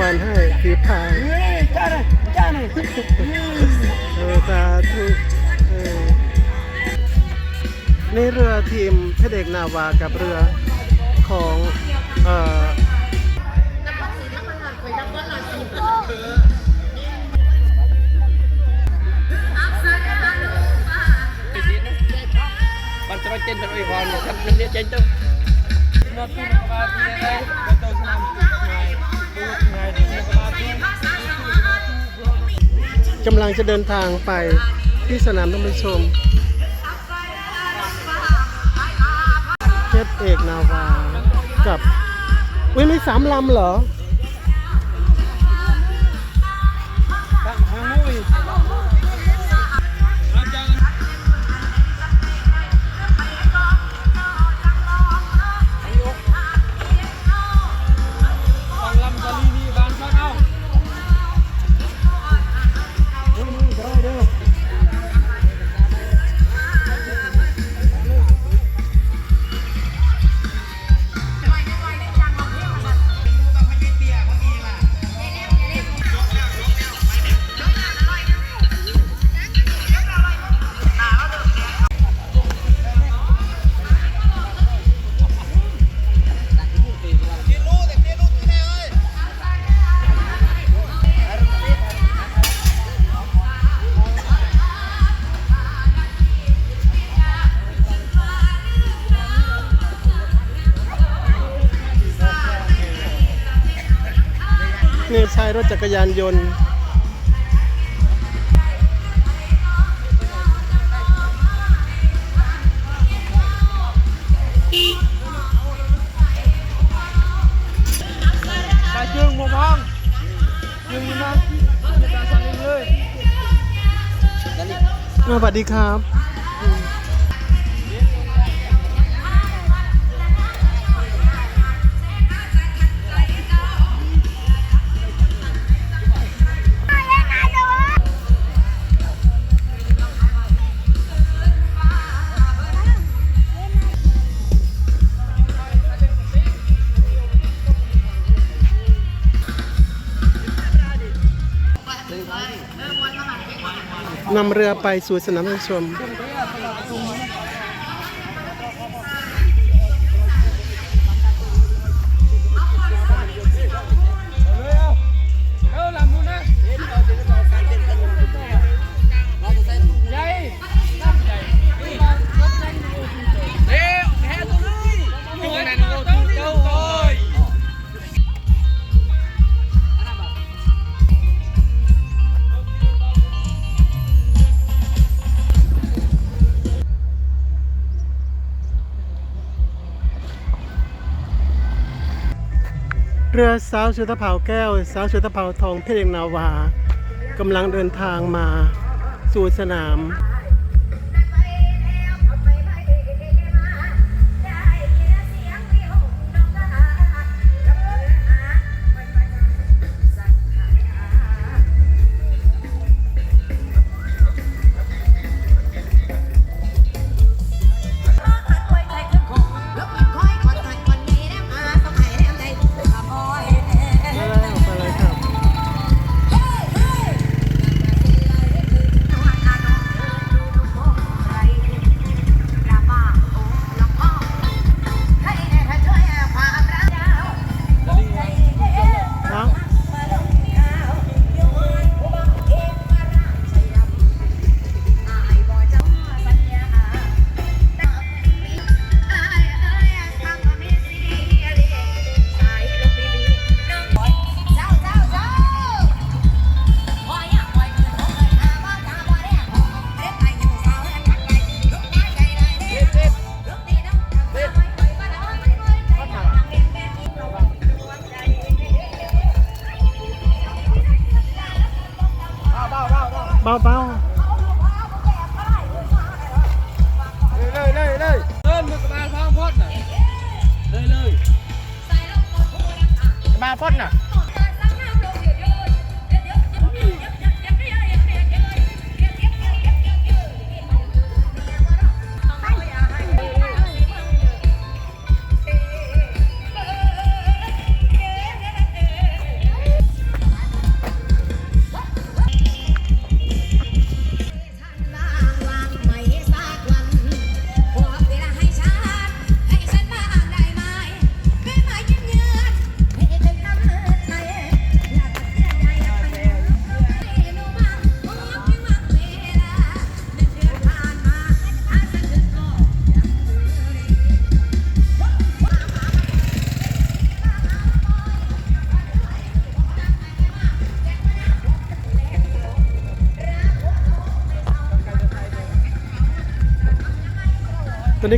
วันให้ถือพายเฮ้ยจ้าเลยจ้าเลยเออสาธุเออนี่เรือทีมเพชรเอกนาวากับเรือของเอ่อมันจะมาเจนเป็นอุยพรเนี่ยครับมันเรียกเจนต้องนับที่นักมาที่ไหนก็ต้องสนามไงดูไงที่นั กำลังจะเดินทางไปที่สนามท่านผู้ชมเพชรเอกนาวา กับอุ้ยมีสามลำเหรอ นี่ใช้รถจักรยานยนต์จึงหมพองจึงนะจะตาเลยสวัสดีครับ นำเรือไปสู่สนามชม เรือสาวชุดตะเภาแก้ว สาวชุดตะเภาทองเพชรนาวากำลังเดินทางมาสู่สนาม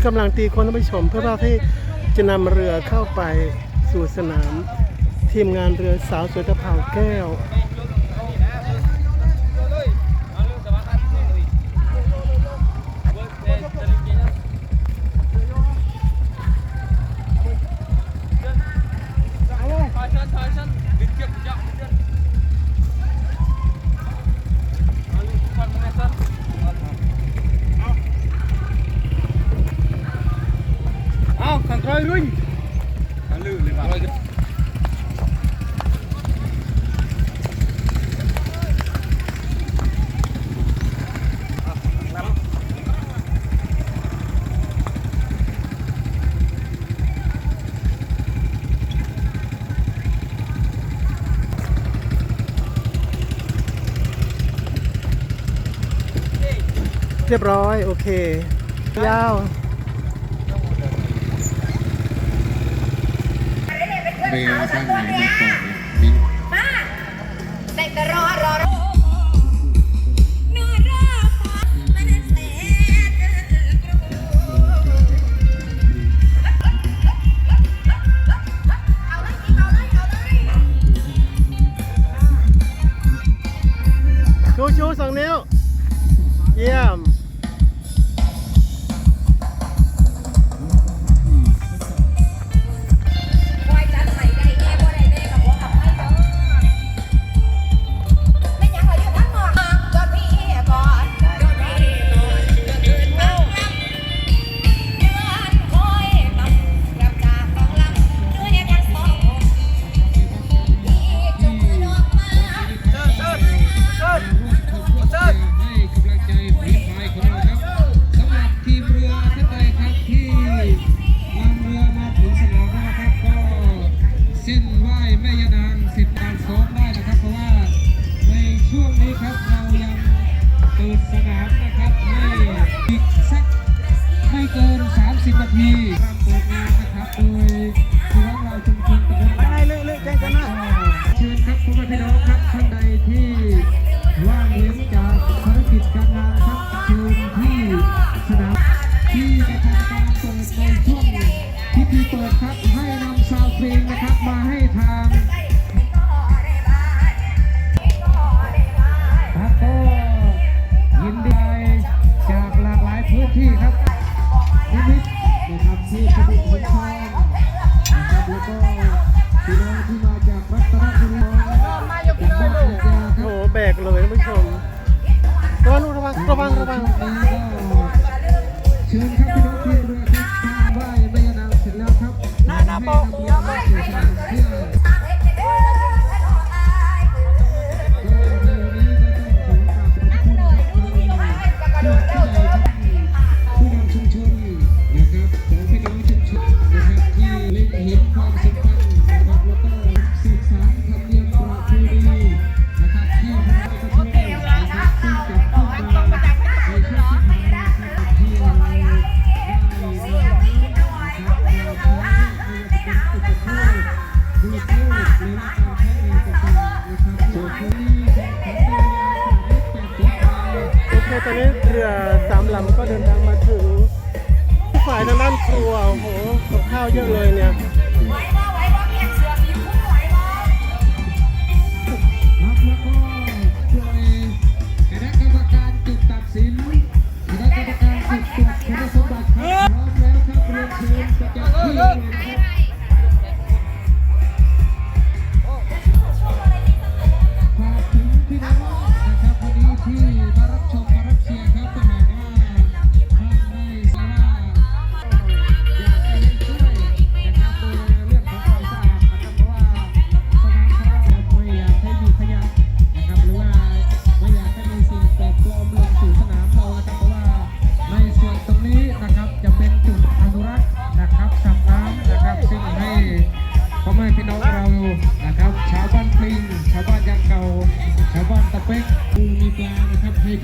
กำลังตีคนท่านผู้ชม เพื่อว่าที่จะนำเรือเข้าไปสู่สนาม ทีมงานเรือสาวสวยตะเภาแก้วเอาเลย เรียบร้อย โอเค ยาว เรือบ้านไหนบ้าง ครับ นิมิครับที่พิพิธภัะแล้วก็พี่น้องที่มาจากรัตนบุรีโอ้โหแบกเลยท่าผู้ชมระวังระวังระวังระวังเชิญครับพี่น้องที่เรือครับไหว้แม่นางเสร็จแล้วครับหน้าหน้าปอก We.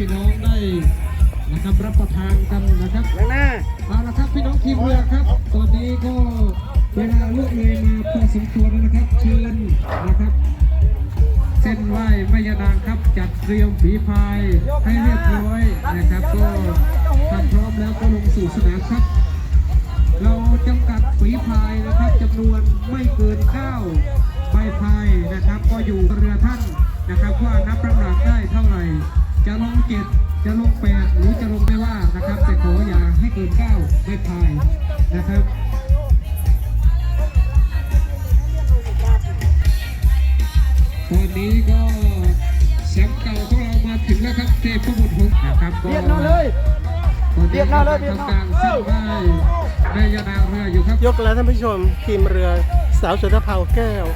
พี่น้องได้นะครับรับประทานกันนะครับ จะลงเจ็ดจะลงแปดหรือจะลงไม่ว่านะครับ แต่ขออย่าให้เกินเก้าไม่พายนะครับตอนนี้ก็แชมป์เก่าของเรามาถึงแล้วครับเทพบุตรหงนะครับเรียกหน้าเลยเรียกหน้าเลยเรียกน้าได้ยาดาเรืออยู่ครับ ยกแล้วท่านผู้ชมทีมเรือสาวสุดาภาแก้ว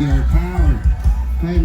Your power. Hey,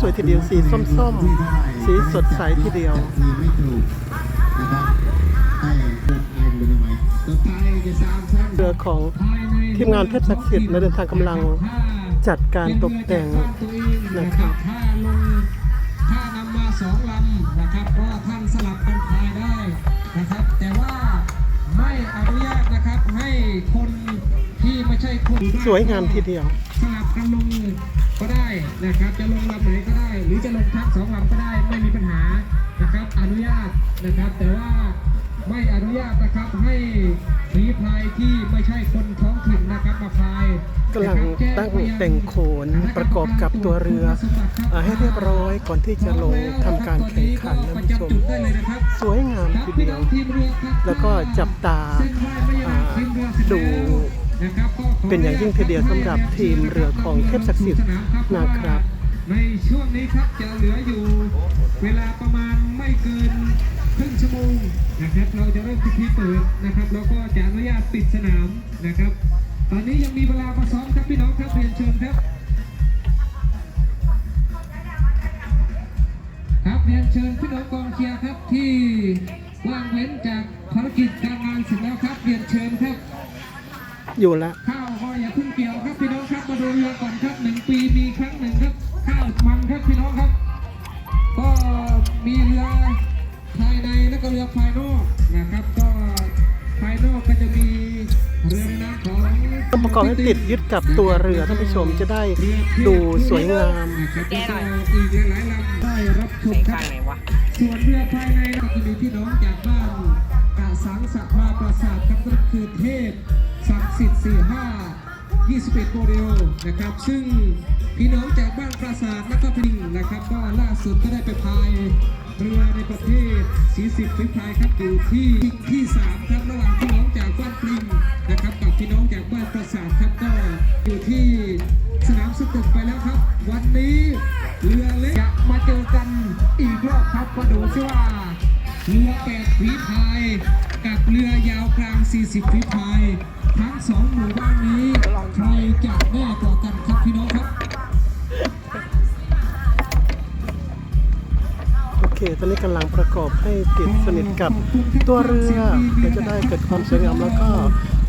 สวยทีเดียวสีส้มๆ สีสดใสทีเดียวเรือของทีมงานเพชรศักดิ์สิทธิ์ในเดินทางกำลังจัดการตกแต่งนะครับถ้านำมาสองลำนะครับก็ท่านสลับกันพายได้นะครับ แต่ว่าไม่อนุญาตนะครับให้คนที่ไม่ใช่คนสวยงามทีเดียวสลับกันลง ได้นะครับ จะลงลำไหนก็ได้ หรือจะลงทั้งสองลำก็ได้ไม่มีปัญหานะครับ อนุญาตนะครับ แต่ว่าไม่อนุญาตนะครับให้ฝีพายที่ไม่ใช่คนท้องถิ่นนะครับมาพายกำลังตั้งแต่งโขนประกอบกับตัวเรืออ่าให้เรียบร้อยก่อนที่จะลงทำการแข่งขันนะประผู้ชมจำจุดได้เลยนะครับสวยงามครับทีพี่เดีน้ยอวงทีมเรือครับแล้วก็จับตาเส้นไหว้ไม่ยากทีมเรือเสร็จดู เป็นอย่างยิ่งทีเดียวสำหรับทีมเรือของเทพศักดิ์สิทธิ์นะครับ ในช่วงนี้ครับจะเหลืออยู่ เวลาประมาณไม่เกินครึ่งชั่วโมงนะครับเราจะเริ่มพิธีเปิดนะครับแล้วก็จะอนุญาตปิดสนามนะครับ ตอนนี้ยังมีเวลามาซ้อมครับพี่น้องครับเรียนเชิญครับ ครับเรียนเชิญพี่น้องกองเชียร์ครับที่ว่างเว้นจากภารกิจการงานเสร็จแล้วครับเรียนเชิญครับ อยู่แล้วข้าวก็อย่าเพิ่งเกี่ยวครับพี่น้องครับมาดูเรือก่อนครับหนึ่งปีมีครั้งหนึ่งครับข้าวมันครับพี่น้องครับ ก็มีเรือภายในและก็เรือภายนอกนะครับ ก็ภายนอกก็จะมีเรือน้ำของต้องประกอบให้ติดยึดกับตัวเรือท่านผู้ชมจะได้ดูสวยงามนะครับแล้วก็อีกหลายๆลำได้รับชมครับส่วนเรือภายในก็จะมีพี่น้องจากบ้านกาสังสะพาปราสาทครับก็คือเทพ ศักดิ์สิทธิ์สี่ห้า21โมเดลนะครับ ซึ่งพี่น้องจากบ้านปราสาทและก็พิงนะครับ ก็ล่าสุดก็ได้ไปพายเรือในประเทศสีสิบฝีพายครับอยู่ที่ที่สามครับระหว่างพี่น้องจากบ้านปริงนะครับ กับพี่น้องจากบ้านปราสาทครับก็อยู่ที่สนามสตึกไปแล้วครับ วันนี้เรือเล็กจะมาเจอกันอีกรอบครับมาดูซิว่าเรือแปดฝีพาย กับเรือยาวกลาง 40ฝีพาย ทั้งสองหมู่บ้านนี้ใครจะแน่กว่ากันครับพี่น้องครับ โอเค ตอนนี้กำลังประกอบให้ติดสนิทกับตัวเรือเพื่อจะได้เกิดความสวยงามแล้วก็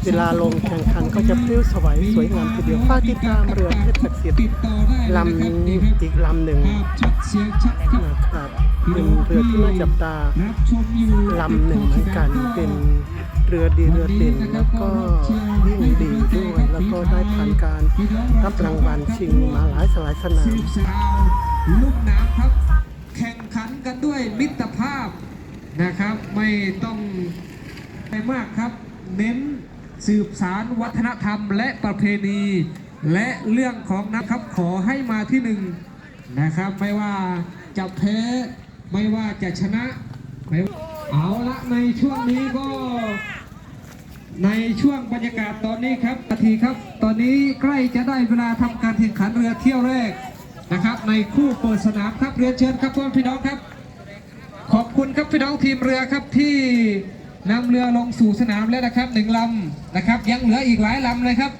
เวลาลงแข่งขันก็จะพลิ้วสวัยสวยงามทีเดียวฝากติดตามเรือเทพศักดิ์สิทธิ์ติดต่อได้เลยลำนะครับนี้นี่ครับอีกลำหนึ่งภาพชัดเสียงชัดครับนะครับเป็นเรือที่น่าจับตารับชมอยู่ลำหนึ่งเหมือนกันเป็น เรือดีเรือเด่นแล้วก็วิ่งดีด้วยแล้วก็ได้ผ่านการรับรางวัลชิงมาหลายสลายสนามลูกน้ำครับ แข่งขันกันด้วยมิตรภาพนะครับ ไม่ต้องไปมากครับ เน้นสืบสารวัฒนธรรมและประเพณี และเรื่องของนะครับขอให้มาที่หนึ่งนะครับ ไม่ว่าจะแพ้ไม่ว่าจะชนะไม่เอาละในช่วงนี้ก็ ในช่วงบรรยากาศตอนนี้ครับนาทีครับ ตอนนี้ใกล้จะได้เวลาทำการแข่งขันเรือเที่ยวแรกนะครับ ในคู่เปิดสนามครับเรียนเชิญครับพ่อพี่น้องครับ ขอบคุณครับพี่น้องทีมเรือครับที่นำเรือลงสู่สนามแล้วนะครับหนึ่งลำนะครับ ยังเหลืออีกหลายลำเลยครับ